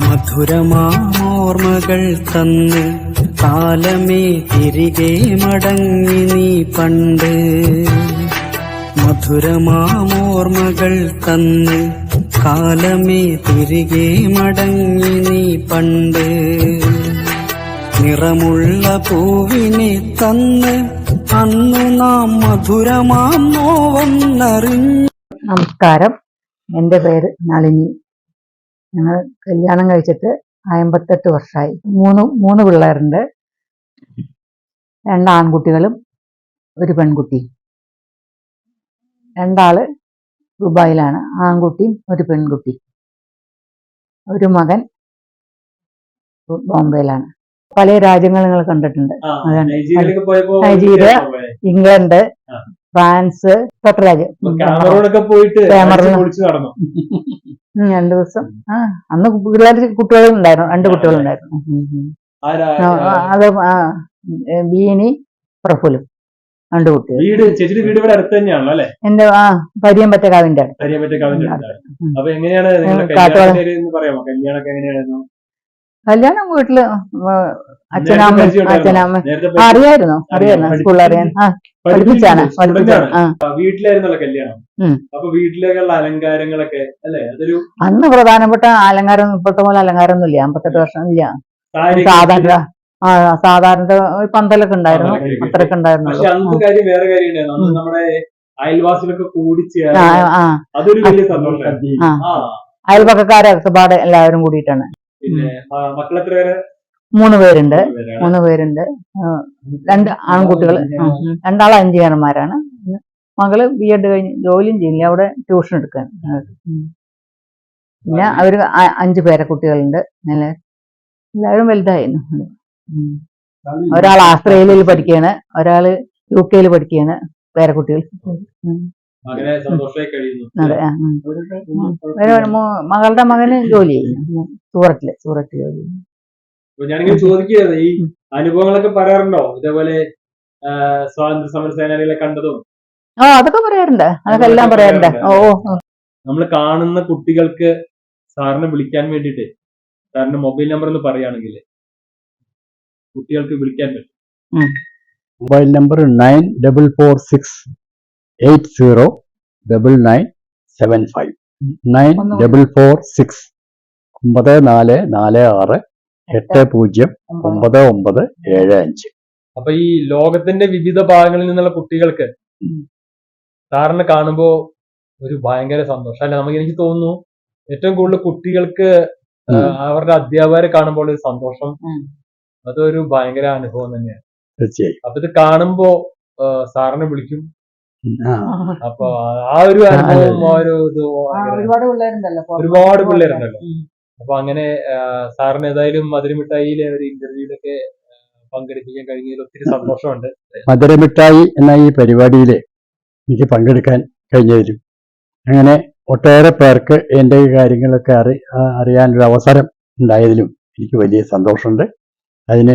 മധുരമാമോർമ്മകൾ തന്ന് കാലമേ തിരികെ മടങ്ങി നീ പണ്ട്. മധുരമാമോർമ്മകൾ തന്ന് കാലമേ തിരികെ മടങ്ങി നീ പണ്ട്. നിറമുള്ള പൂവിനെ തന്ന് അന്നു നാം മധുരമാം നോവൊന്നറിഞ്ഞു നമസ്കാരം. എന്റെ പേര് നളിനി. ഞങ്ങൾ കല്യാണം കഴിച്ചിട്ട് അമ്പത്തെട്ട് വർഷമായി മൂന്ന് മൂന്ന് പിള്ളേരുണ്ട്. രണ്ട് ആൺകുട്ടികളും ഒരു പെൺകുട്ടി. രണ്ടാൾ ദുബായിലാണ് ആൺകുട്ടിയും ഒരു പെൺകുട്ടി. ഒരു മകൻ ബോംബെയിലാണ്. പല രാജ്യങ്ങൾ നിങ്ങൾ കണ്ടിട്ടുണ്ട്. നൈജീരിയ. ഇംഗ്ലണ്ട്. ഫ്രാൻസ് തൊട്ട് രാജ്യം. അപ്പൊ പോയിട്ട് രണ്ടു ദിവസം. ആ അന്ന് പിള്ളേർ കുട്ടികളുണ്ടായിരുന്നു രണ്ട് കുട്ടികളുണ്ടായിരുന്നു. അത് ബീനി പ്രഫുലും രണ്ട് കുട്ടികൾ വീട് ചേച്ചിയുടെ വീട് ഇവിടെ അടുത്ത് തന്നെയാണല്ലോ അല്ലെ? എന്റെ ആ പരിയമ്പറ്റ കാവിന്റെ അപ്പൊ എങ്ങനെയാണ് പറയാമോ? കല്യാണമൊക്കെ എങ്ങനെയായിരുന്നു? കല്യാണം വീട്ടിൽ അച്ഛനമ്മ? അച്ഛനമ്മ. അറിയായിരുന്നു അറിയായിരുന്നു. സ്കൂളിൽ അറിയാൻ. ആ പഠിപ്പിച്ചാണ് പഠിപ്പിച്ചു, പഠിപ്പിച്ചാണ് വീട്ടിലായിരുന്നല്ലോ കല്യാണം. അപ്പൊ വീട്ടിലേക്കുള്ള അലങ്കാരങ്ങളൊക്കെ അല്ലെ? അതൊരു അന്ന് പ്രധാനപ്പെട്ട അലങ്കാരം ഇപ്പോഴത്തെ പോലെ അലങ്കാരം ഒന്നും ഇല്ല അമ്പത്തെട്ട് വർഷം ഇല്ല സാധാരണ ആ സാധാരണ പന്തലൊക്കെ ഉണ്ടായിരുന്നു. അത്രയൊക്കെ ഉണ്ടായിരുന്നു. കാര്യം വേറെ കാര്യം നമ്മുടെ അയൽവാസികളൊക്കെ കൂടി അതൊരു വലിയ സന്തോഷം. ആ. അയൽപക്കക്കാരൊക്കെ എല്ലാവരും കൂടിയിട്ടാണ്. പിന്നെ മക്കൾ എത്ര പേര്? മൂന്ന് പേരുണ്ട്. പേരാണ്? മൂന്ന് പേരുണ്ട്. രണ്ട് ആൺകുട്ടികൾ രണ്ടാളും എഞ്ചിനീയർമാരാണ് മകൾ ബി എഡ് കഴിഞ്ഞ് ജോലിയും ചെയ്യില്ല. അവിടെ ട്യൂഷൻ എടുക്കാൻ. പിന്നെ അവർ അഞ്ചു പേരെ കുട്ടികളുണ്ട്. നല്ല എല്ലാവരും വലുതായിരുന്നു. ഒരാൾ ആസ്ട്രേലിയയിൽ പഠിക്കുകയാണ് ഒരാൾ യു കെയിൽ പഠിക്കുകയാണ് പേരക്കുട്ടികൾ അതെ മകളുടെ മകന് ജോലി ചെയ്യുന്നു. സൂറത്തിൽ സൂറത്ത് ജോലി ചെയ്യുന്നു. ഞാനിങ്ങനെ ചോദിക്കുകയാണ് ഈ അനുഭവങ്ങളൊക്കെ പറയാറുണ്ടോ? ഇതേപോലെ സ്വാതന്ത്ര്യ സമര സേനാനികളെ കണ്ടതും ആ അതൊക്കെ പറയാറുണ്ട്. അതൊക്കെ എല്ലാം പറയാറുണ്ട്. ഓ ഓ ഓ. നമ്മൾ കാണുന്ന കുട്ടികൾക്ക് സാറിനെ വിളിക്കാൻ വേണ്ടിട്ട് സാറിന്റെ മൊബൈൽ നമ്പർ ഒന്ന് പറയുകയാണെങ്കിൽ കുട്ടികൾക്ക് വിളിക്കാൻ പറ്റും. Mobile number nine double four six eight zero double nine seven five. Nine. Double four six ഒമ്പത് നാല് നാല് ആറ് എട്ട് പൂജ്യം ഒമ്പത്. ഒമ്പത് ഏഴ് അഞ്ച്. അപ്പൊ ഈ ലോകത്തിന്റെ വിവിധ ഭാഗങ്ങളിൽ നിന്നുള്ള കുട്ടികൾക്ക്. സാറിനെ കാണുമ്പോ ഒരു ഭയങ്കര സന്തോഷം. അല്ലെ നമുക്ക് എനിക്ക് തോന്നുന്നു ഏറ്റവും കൂടുതൽ കുട്ടികൾക്ക് അവരുടെ അധ്യാപകരെ കാണുമ്പോൾ ഒരു സന്തോഷം. അതൊരു ഭയങ്കര അനുഭവം തന്നെയാണ്. തീർച്ചയായും. അപ്പൊ ഇത് കാണുമ്പോ സാറിനെ വിളിക്കും. അപ്പൊ ആ ഒരു അനുഭവം ആ ഒരു ഇത് ഒരുപാട് പിള്ളേരുണ്ടല്ലോ. അപ്പൊ അങ്ങനെ സാറിന് ഏതായാലും മധുരമിഠായിയിലെ ഒരു ഇന്റർവ്യൂലൊക്കെ പങ്കെടുപ്പിക്കാൻ കഴിഞ്ഞതിൽ ഒത്തിരി സന്തോഷമുണ്ട്. മധുരമിഠായി എന്ന ഈ പരിപാടിയിൽ എനിക്ക് പങ്കെടുക്കാൻ കഴിഞ്ഞതിലും അങ്ങനെ ഒട്ടേറെ പേർക്ക് എന്റെ കാര്യങ്ങളൊക്കെ അറി അറിയാനൊരു അവസരം ഉണ്ടായതിലും എനിക്ക് വലിയ സന്തോഷമുണ്ട്. അതിന്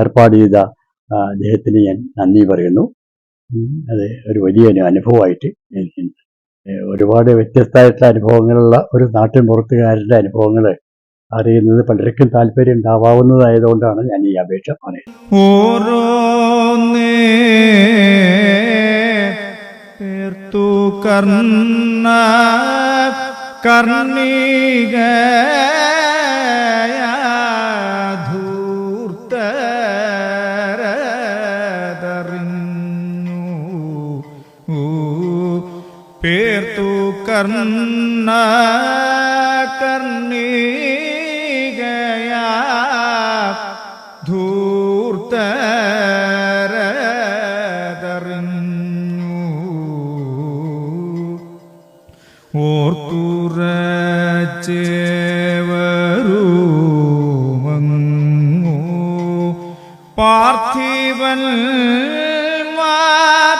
ഏർപ്പാട് ചെയ്ത അദ്ദേഹത്തിന് ഞാൻ നന്ദി പറയുന്നു. അത് ഒരു വലിയ അനുഭവമായിട്ട് എനിക്കുണ്ട്. ഒരുപാട് വ്യത്യസ്തമായിട്ടുള്ള അനുഭവങ്ങളുള്ള ഒരു നാട്ടിൻ പുറത്തുകാരുടെ അനുഭവങ്ങൾ അറിയുന്നത് പലർക്കും താല്പര്യം ഉണ്ടാവാവുന്നതായതുകൊണ്ടാണ് ഞാൻ ഈ അപേക്ഷ പറയുന്നത്. തീർത്തു കർണ കർണികൂർത്തറിഞ്ഞു പേർത്തു കർണ ഓർത്തുറച്ചേവരൂമങ്ങോ പാർത്ഥിവൻ മാർ